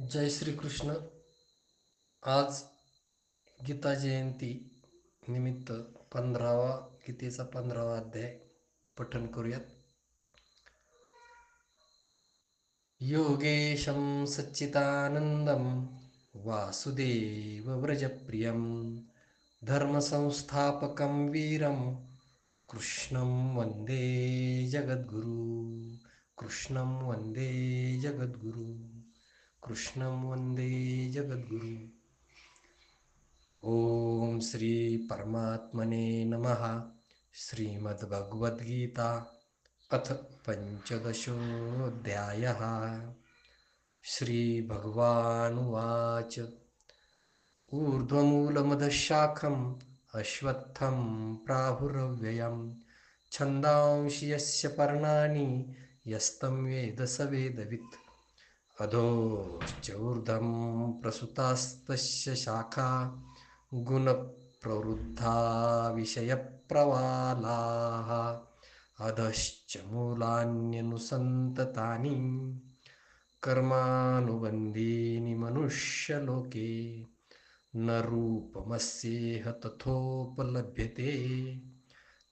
जय श्री कृष्ण आज गीता जयंती निमित्त पंधरावा गीतेचा पंधरावा अध्याय पठन करूयात. योगेशं वासुदेव वासुदेवव्रजप्रियं धर्मसंस्थापकं वीरं कृष्णं वन्दे जगद्गुरु कृष्णं वन्दे जगद्गुरु. कृष्णं वन्दे जगद्गुरु ॐ श्रीपरमात्मने नमः। श्रीमद्भगवद्गीता अथ पञ्चदशोऽध्यायः। श्रीभगवानुवाच। ऊर्ध्वमूलमधशाखम् अश्वत्थं प्राहुरव्ययं छन्दांसि यस्य पर्णानि यस्तं वेद स वेदवित् अधोश्च ऊर्ध्वं प्रसुतास्तस्य शाखा गुणप्रवृद्धा विषयप्रवालाः। अधश्च मूलान्यनुसन्ततानि कर्मानुबन्धीनि मनुष्यलोके न रूपमस्येह तथोपलभ्यते।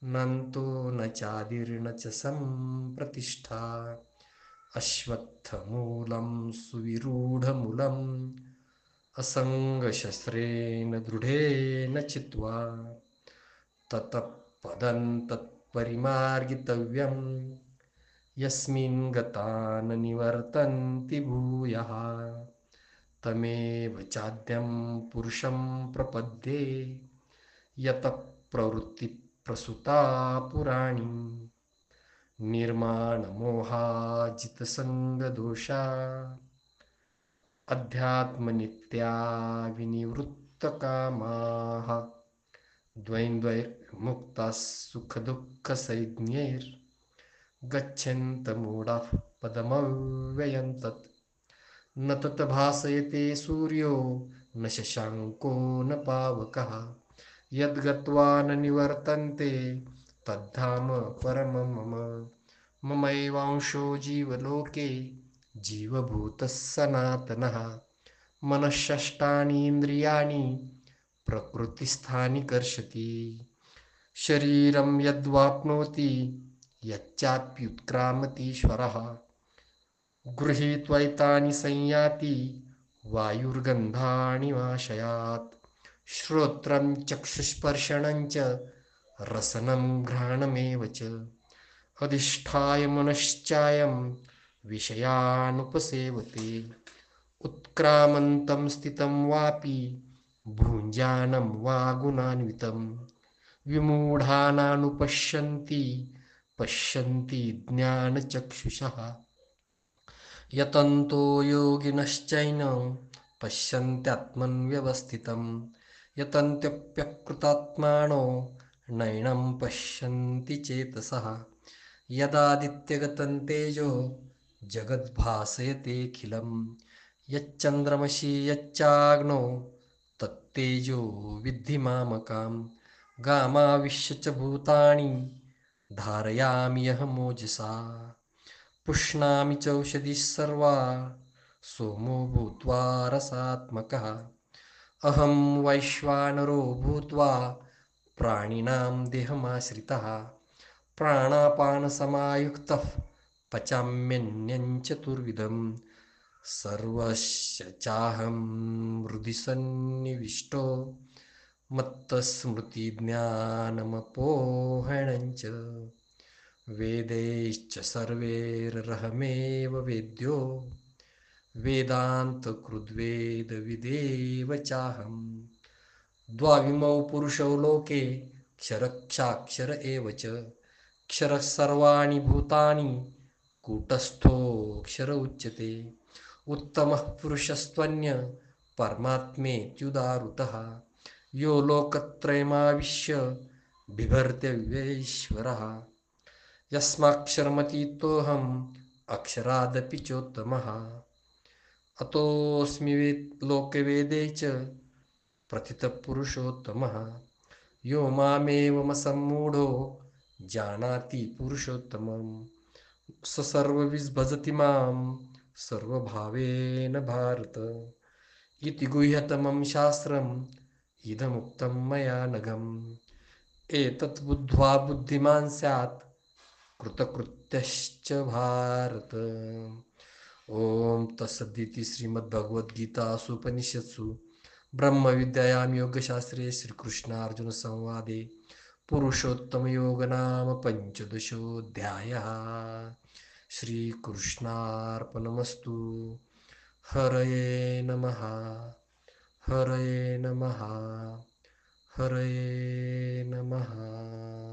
नन्तो न चादिर्न च सम्प्रतिष्ठा अश्वत्थमूलं सुविरूढमूलम् असङ्गशस्त्रेण दृढेन चित्वा ततः पदं तत्परिमार्गितव्यं यस्मिन् गता न निवर्तन्ति भूयः तमेव चाद्यं पुरुषं प्रपद्ये। यतः प्रवृत्तिप्रसुता पुराणी निर्माणमोहाजितसङ्गदोषा। अध्यात्मनित्या विनिवृत्तकामाः द्वैन्द्वैर्मुक्ताः सुखदुःखसंज्ञैर्गच्छन्तमूढाः पदमव्ययं तत् न तत् भासयते सूर्यो न शशाङ्को न पावकः। यद्गत्वा न निवर्तन्ते तद्धाम परमं मम ममैवांशो जीवलोके जीवभूतः सनातनः। मनःषष्ठानीन्द्रियाणि प्रकृतिस्थानि कर्षति। शरीरं यद्वाप्नोति यच्चाप्युत्क्रामतीश्वरः। गृहीत्वैतानि संयाति वायुर्गन्धानि वाशयात्। श्रोत्रं चक्षुस्पर्शनं च रसनं घ्राणमेव च अधिष्ठाय मनश्चायं विषयानुपसेवते। उत्क्रामन्तं स्थितं वापि भुञ्जानं वा गुणान्वितं। विमूढानानुपश्यन्ति पश्यन्ति ज्ञानचक्षुषः। यतन्तो योगिनश्चैन पश्यन्त्यात्मन्व्यवस्थितं। यतन्त्यप्यकृतात्मानो नैनं पश्यन्ति चेतसः यदादित्यगतं तेजो जगद्भासयतेऽखिलं यच्चन्द्रमसि यच्चाग्नौ तत्तेजो विद्धि मामकां गामाविश्य च भूतानि धारयामि अहमोजसा पुष्णामि चौषधिः सर्वा, सोमो भूत्वा रसात्मकः। अहं वैश्वानरो भूत्वा प्राणिनां देहमाश्रितः। प्राणापानसमायुक्तः पचाम्यन्यं चतुर्विधं सर्वस्य चाहं हृदि सन्निविष्टो मत्तस्मृतिज्ञानमपोहणं च वेदैश्च सर्वैरहमेव वेद्यो। वेदान्तकृद्वेदविदेव चाहं। द्वाविमौ पुरुषौ लोके क्षरक्षाक्षर एव च। क्षरः सर्वाणि भूतानि कूटस्थोऽक्षर उच्यते। उत्तमः पुरुषस्त्वन्य परमात्मेत्युदारुतः। यो लोकत्रयमाविश्य बिभर्त्यव्यैश्वरः यस्माक्षरमतीतोऽहम् अक्षरादपि चोत्तमः। अतोऽस्मि वेद लोकवेदे च प्रथितपुरुषोत्तमः। यो मामेवमसम्मूढो जानाति पुरुषोत्तमं स सर्वविद् भजति माँ सर्वभावेन भारत। इति गुह्यतमं शास्त्रम्। इदमुक्तं मया नघम् एतत् बुद्ध्वा बुद्धिमान् स्यात्। कृतकृत्यश्च भारत। ॐ तत्सदिति श्रीमद्भगवद्गीतासु उपनिषत्सु ब्रह्मविद्यायां योगशास्त्रे श्रीकृष्णार्जुनसंवादे। पुरुषोत्तम योग नाम पंचदशोध्याय श्री कृष्णार्पणमस्तु नम। नमः नम। नमः नम।